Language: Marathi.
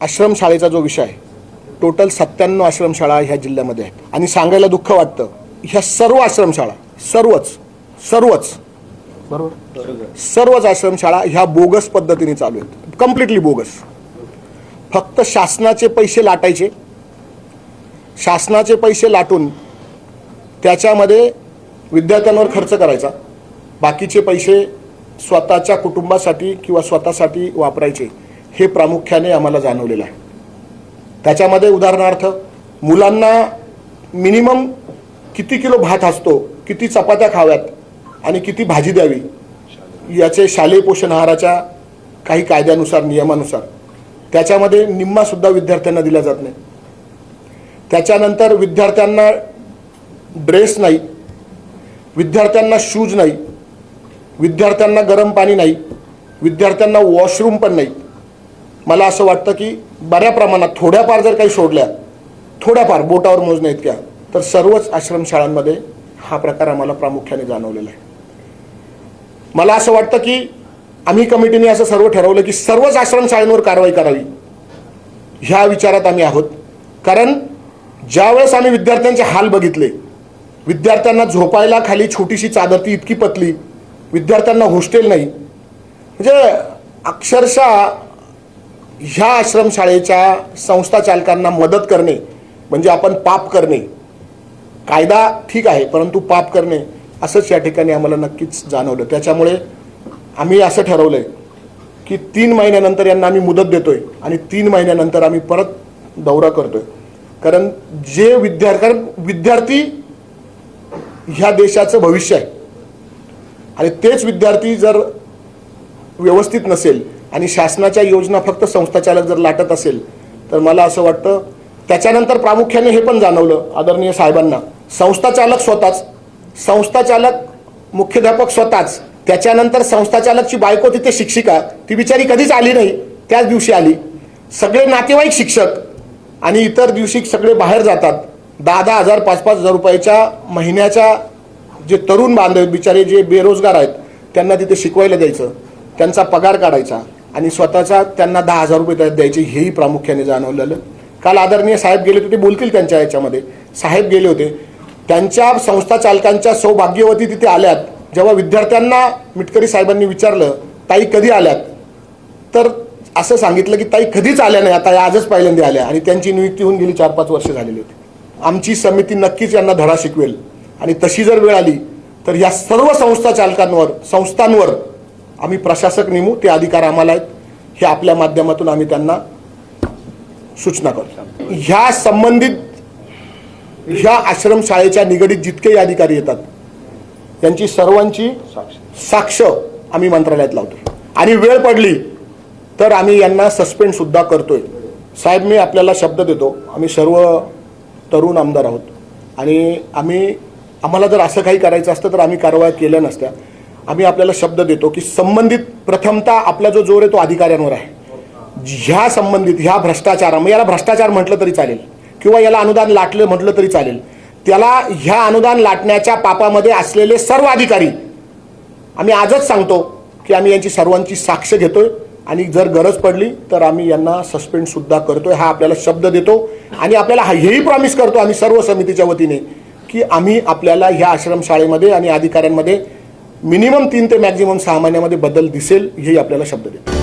आश्रमशाळेचा जो विषय आहे टोटल सत्त्याण्णव आश्रमशाळा ह्या जिल्ह्यामध्ये आहेत. आणि सांगायला दुःख वाटतं ह्या सर्व आश्रमशाळा सर्वच सर्वच बरोबर? सर्वच आश्रमशाळा ह्या बोगस पद्धतीने चालू आहेत. कम्प्लिटली बोगस फक्त शासनाचे पैसे लाटायचे. शासनाचे पैसे लाटून त्याच्यामध्ये विद्यार्थ्यांवर खर्च करायचा. बाकीचे पैसे स्वतःच्या कुटुंबासाठी किंवा स्वतःसाठी वापरायचे. हे प्रामुख्याने आम्हाला जाणवलेलं आहे. त्याच्यामध्ये उदाहरणार्थ मुलांना मिनिमम किती किलो भात असतो किती चपात्या खाव्यात आणि किती भाजी द्यावी याचे शालेय पोषण आहाराच्या काही कायद्यानुसार नियमानुसार त्याच्यामध्ये निम्मासुद्धा विद्यार्थ्यांना दिला जात नाही. त्याच्यानंतर विद्यार्थ्यांना ड्रेस नाही विद्यार्थ्यांना शूज नाही विद्यार्थ्यांना गरम पाणी नाही विद्यार्थ्यांना वॉशरूम पण नाही मला असं वाटतं की बऱ्या प्रमाणात थोड्याफार जर काही सोडल्या थोड्याफार बोटावर मोजण्या इतक्या तर सर्वच आश्रमशाळांमध्ये हा प्रकार आम्हाला प्रामुख्याने जाणवलेला आहे. मला असं वाटतं की आम्ही कमिटीने असं सर्व ठरवलं की सर्वच आश्रमशाळांवर कारवाई करावी. ह्या विचारात आम्ही आहोत. कारण ज्यावेळेस आम्ही विद्यार्थ्यांचे हाल बघितले विद्यार्थ्यांना झोपायला खाली छोटीशी चादर ती इतकी पतली विद्यार्थ्यांना हॉस्टेल नाही म्हणजे अक्षरशः ह्या आश्रमशाळेच्या संस्था चालकांना मदत करणे म्हणजे आपण पाप करणे. कायदा ठीक आहे परंतु पाप करणे असंच या ठिकाणी आम्हाला नक्कीच जाणवलं. त्याच्यामुळे आम्ही असं ठरवलं आहे की तीन महिन्यानंतर यांना आम्ही मुदत देतोय आणि तीन महिन्यानंतर आम्ही परत दौरा करतोय. कारण जे विद्यार्थी कारण विद्यार्थी ह्या देशाचं भविष्य आहे. आणि तेच विद्यार्थी जर व्यवस्थित नसेल आणि शासनाच्या योजना फक्त संस्थाचालक जर लाटत असेल तर मला असं वाटतं त्याच्यानंतर प्रामुख्याने हे पण जाणवलं आदरणीय साहेबांना. संस्थाचालक स्वतःच. संस्थाचालक मुख्याध्यापक स्वतःच. त्याच्यानंतर संस्थाचालकची बायको तिथे शिक्षिका. ती बिचारी कधीच आली नाही. त्याच दिवशी आली. सगळे नातेवाईक शिक्षक आणि इतर दिवशी सगळे बाहेर जातात. दहा दहा हजार पाच पाच हजार रुपयाच्या महिन्याच्या जे तरुण बांधव बिचारे जे बेरोजगार आहेत त्यांना तिथे शिकवायला द्यायचं. त्यांचा पगार काढायचा. आणि स्वतःचा त्यांना दहा हजार रुपये त्यात द्यायचे हेही प्रामुख्याने जाणवलेलं. काल आदरणीय साहेब गेले होते ते बोलतील त्यांच्या याच्यामध्ये. साहेब गेले होते. त्यांच्या संस्था चालकांच्या सौभाग्यवती तिथे आल्यात. जेव्हा विद्यार्थ्यांना मिटकरी साहेबांनी विचारलं ताई कधी आल्यात? तर असं सांगितलं की ताई कधीच आल्या नाही आता आजच पहिल्यांदा आल्या. आणि त्यांची नियुक्ती होऊन गेली चार पाच वर्ष झालेली होती. आमची समिती नक्कीच यांना धडा शिकवेल. आणि तशी जर वेळ आली तर या सर्व संस्था चालकांवर संस्थांवर आम्ही प्रशासक नेमू ते अधिकार आम्हाला आहेत. हे आपल्या माध्यमातून आम्ही त्यांना सूचना करतो. ह्या संबंधित ह्या आश्रमशाळेच्या निगडीत जितकेही अधिकारी येतात त्यांची सर्वांची साक्ष आम्ही मंत्रालयात लावतो. आणि वेळ पडली तर आम्ही यांना सस्पेंड सुद्धा करतोय. साहेब मी आपल्याला शब्द देतो. आम्ही सर्व तरुण आमदार आहोत. आणि आम्ही आम्हाला जर असं काही करायचं असतं तर आम्ही कारवाया केल्या नसत्या. आम्ही आपल्याला शब्द देतो की संबंधित प्रथमतः आपला जो जोर आहे तो अधिकाऱ्यांवर आहे. ह्या संबंधित ह्या भ्रष्टाचार मग याला भ्रष्टाचार म्हटलं तरी चालेल. किंवा याला अनुदान लाटलं म्हटलं तरी चालेल. त्याला ह्या अनुदान लाटण्याच्या पापामध्ये असलेले सर्व अधिकारी आम्ही आजच सांगतो की आम्ही यांची सर्वांची साक्ष घेतोय. आणि जर गरज पडली तर आम्ही यांना सस्पेंड सुद्धा करतोय. हा आपल्याला शब्द देतो. आणि आपल्याला हेही प्रॉमिस करतो आम्ही सर्व समितीच्या वतीने की आम्ही आपल्याला ह्या आश्रमशाळेमध्ये आणि अधिकाऱ्यांमध्ये मिनिमम तीन ते मॅक्झिमम सहा महिन्यामध्ये बदल दिसेल हेही आपल्याला शब्द देतो